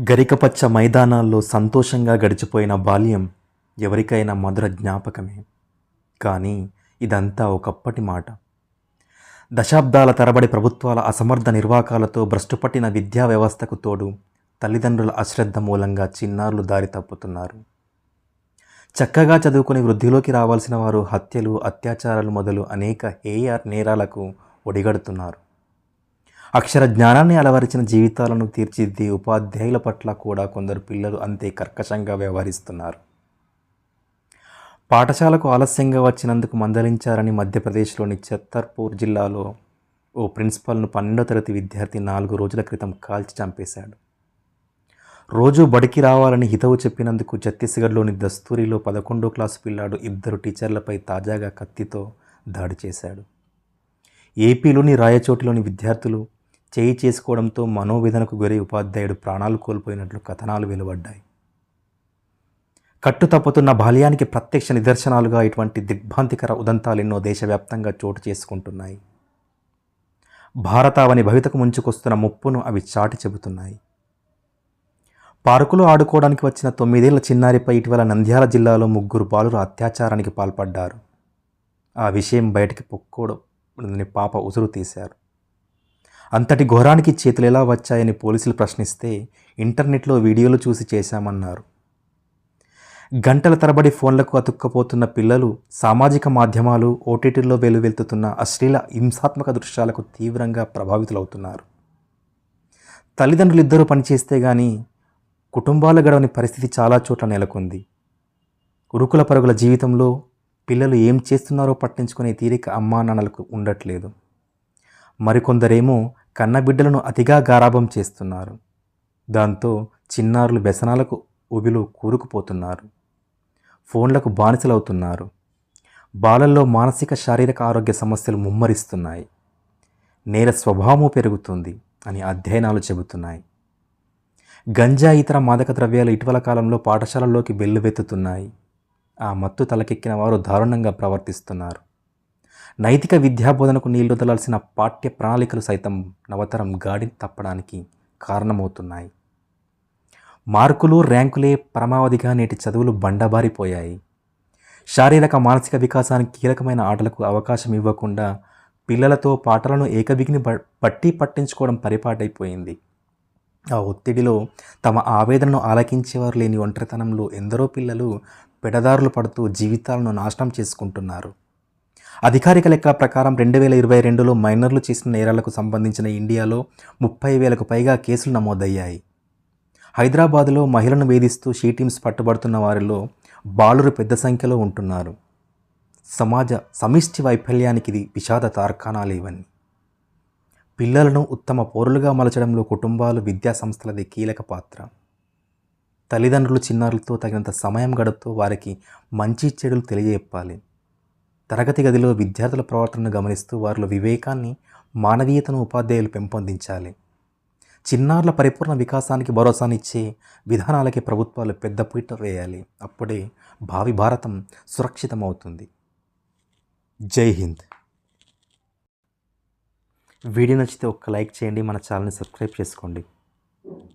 గరికపచ్చ మైదానాల్లో సంతోషంగా గడిచిపోయిన బాల్యం ఎవరికైనా మధుర జ్ఞాపకమే. కానీ ఇదంతా ఒకప్పటి మాట. దశాబ్దాల తరబడి ప్రభుత్వాల అసమర్థ నిర్వాకాలతో భ్రష్టుపట్టిన విద్యా వ్యవస్థకు తోడు తల్లిదండ్రుల అశ్రద్ధ మూలంగా చిన్నారులు దారి తప్పుతున్నారు. చక్కగా చదువుకుని వృద్ధిలోకి రావాల్సిన వారు హత్యలు అత్యాచారాలు మొదలు అనేక హేయ నేరాలకు ఒడిగడుతున్నారు. అక్షర జ్ఞానాన్ని అలవరిచిన జీవితాలను తీర్చిదిద్దే ఉపాధ్యాయుల పట్ల కూడా కొందరు పిల్లలు అంతే కర్కశంగా వ్యవహరిస్తున్నారు. పాఠశాలకు ఆలస్యంగా వచ్చినందుకు మందలించారని మధ్యప్రదేశ్లోని ఛత్తర్పూర్ జిల్లాలో ఓ ప్రిన్సిపల్ను పన్నెండో తరగతి విద్యార్థి నాలుగు రోజుల క్రితం కాల్చి చంపేశాడు. రోజు బడికి రావాలని హితవు చెప్పినందుకు ఛత్తీస్గఢ్లోని దస్తూరిలో పదకొండో క్లాసు పిల్లాడు ఇద్దరు టీచర్లపై తాజాగా కత్తితో దాడి చేశాడు. ఏపీలోని రాయచోటిలోని విద్యార్థులు చేయి చేసుకోవడంతో మనోవేదనకు గురై ఉపాధ్యాయుడు ప్రాణాలు కోల్పోయినట్లు కథనాలు వెలువడ్డాయి. కట్టు తప్పుతున్న బాల్యానికి ప్రత్యక్ష నిదర్శనాలుగా ఇటువంటి దిగ్భ్రాంతికర ఉదంతాలు ఎన్నో దేశవ్యాప్తంగా చోటు చేసుకుంటున్నాయి. భారతావని భవితకు ముంచుకొస్తున్న ముప్పును అవి చాటి చెబుతున్నాయి. పార్కులో ఆడుకోవడానికి వచ్చిన తొమ్మిదేళ్ళ చిన్నారిపై ఇటీవల నంద్యాల జిల్లాలో ముగ్గురు బాలురు అత్యాచారానికి పాల్పడ్డారు. ఆ విషయం బయటికి పొక్కోడని పాప ఉసురు తీశారు. అంతటి ఘోరానికి చేతులు ఎలా వచ్చాయని పోలీసులు ప్రశ్నిస్తే ఇంటర్నెట్లో వీడియోలు చూసి చేశామన్నారు. గంటల తరబడి ఫోన్లకు అతుక్కపోతున్న పిల్లలు సామాజిక మాధ్యమాలు ఓటీటీల్లో వెలువెల్తుతున్న అశ్లీల హింసాత్మక దృశ్యాలకు తీవ్రంగా ప్రభావితులవుతున్నారు. తల్లిదండ్రులు ఇద్దరూ పనిచేస్తే కానీ కుటుంబాలు గడవని పరిస్థితి చాలా చోట్ల నెలకొంది. ఉరుకుల పరుగుల జీవితంలో పిల్లలు ఏం చేస్తున్నారో పట్టించుకునే తీరిక అమ్మా నాన్నలకు ఉండట్లేదు. మరికొందరేమో కన్నబిడ్డలను అతిగా గారాభం చేస్తున్నారు. దాంతో చిన్నారులు వ్యసనాలకు ఉబిలో కూరుకుపోతున్నారు. ఫోన్లకు బానిసలవుతున్నారు. బాలల్లో మానసిక శారీరక ఆరోగ్య సమస్యలు ముమ్మరిస్తున్నాయి. నేల స్వభావము పెరుగుతుంది అని అధ్యయనాలు చెబుతున్నాయి. గంజా ఇతర మాదక ద్రవ్యాలు ఇటీవల కాలంలో పాఠశాలల్లోకి వెల్లువెత్తుతున్నాయి. ఆ మత్తు తలకెక్కిన వారు దారుణంగా ప్రవర్తిస్తున్నారు. నైతిక విద్యాబోధనకు నీళ్ళుదలాల్సిన పాఠ్య ప్రణాళికలు సైతం నవతరం గాడిని తప్పడానికి కారణమవుతున్నాయి. మార్కులు ర్యాంకులే పరమావధిగా నేటి చదువులు బండబారిపోయాయి. శారీరక మానసిక వికాసానికి కీలకమైన ఆటలకు అవకాశం ఇవ్వకుండా పిల్లలతో పాటలను ఏకబిగిని బట్టి పట్టించుకోవడం పరిపాటైపోయింది. ఆ ఒత్తిడిలో తమ ఆవేదనను ఆలకించేవారు లేని ఒంటరితనంలో ఎందరో పిల్లలు పెడదారులు పడుతూ జీవితాలను నాశనం చేసుకుంటున్నారు. అధికారిక లెక్కల ప్రకారం రెండు వేల ఇరవై రెండులో మైనర్లు చేసిన నేరాలకు సంబంధించిన ఇండియాలో ముప్పై వేలకు పైగా కేసులు నమోదయ్యాయి. హైదరాబాదులో మహిళను వేధిస్తూ షీటీమ్స్ పట్టుబడుతున్న వారిలో బాలురు పెద్ద సంఖ్యలో ఉంటున్నారు. సమాజ సమిష్టి వైఫల్యానికి ఇది విషాద తార్కాణాలు ఇవన్నీ. పిల్లలను ఉత్తమ పౌరులుగా మలచడంలో కుటుంబాలు విద్యా సంస్థలది కీలక పాత్ర. తల్లిదండ్రులు చిన్నారులతో తగినంత సమయం గడుపుతూ వారికి మంచి చెడులు తెలియజెప్పాలి. తరగతి గదిలో విద్యార్థుల ప్రవర్తనను గమనిస్తూ వారిలో వివేకాన్ని మానవీయతను ఉపాధ్యాయులు పెంపొందించాలి. చిన్నారుల పరిపూర్ణ వికాసానికి భరోసానిచ్చే విధానాలకి ప్రభుత్వాలు పెద్దపీట వేయాలి. అప్పుడే భావి భారతం సురక్షితమవుతుంది. జై హింద్. వీడియో నచ్చితే ఒక్క లైక్ చేయండి మన ఛానల్ని సబ్స్క్రైబ్ చేసుకోండి.